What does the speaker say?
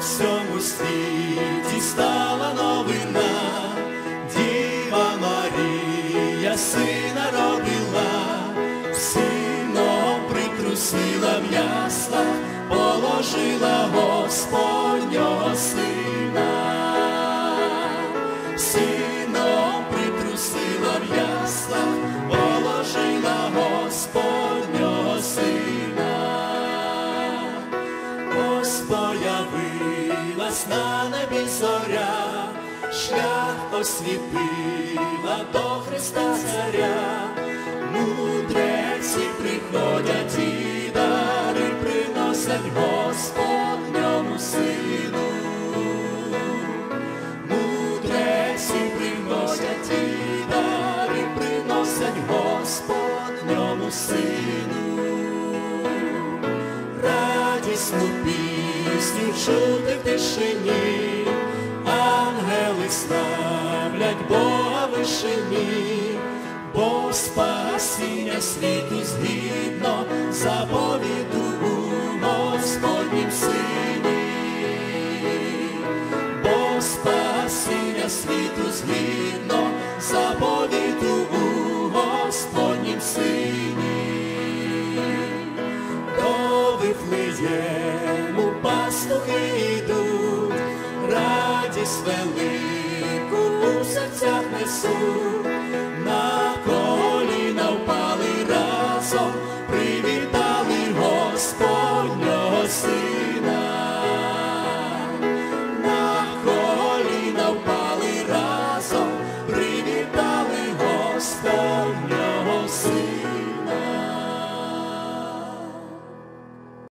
всьому світі стала новина, Діва Марія, сина робила, сино прикрусила в ясла, положила Господнього сина. Появилась на небі зоря, шлях освітила до Христа Царя, мудреці приходять і дари приносять Господньому сину. Мудреці приносять і дари приносять Господньому сину радісну пісню чути в тишині, ангели славлять Бога вишині, бо спасіння світу згідно заповіду у Господнім сині, бо спасіння світу згідно Вифлеєму пастухи йдуть, радість велику у серцях несуть,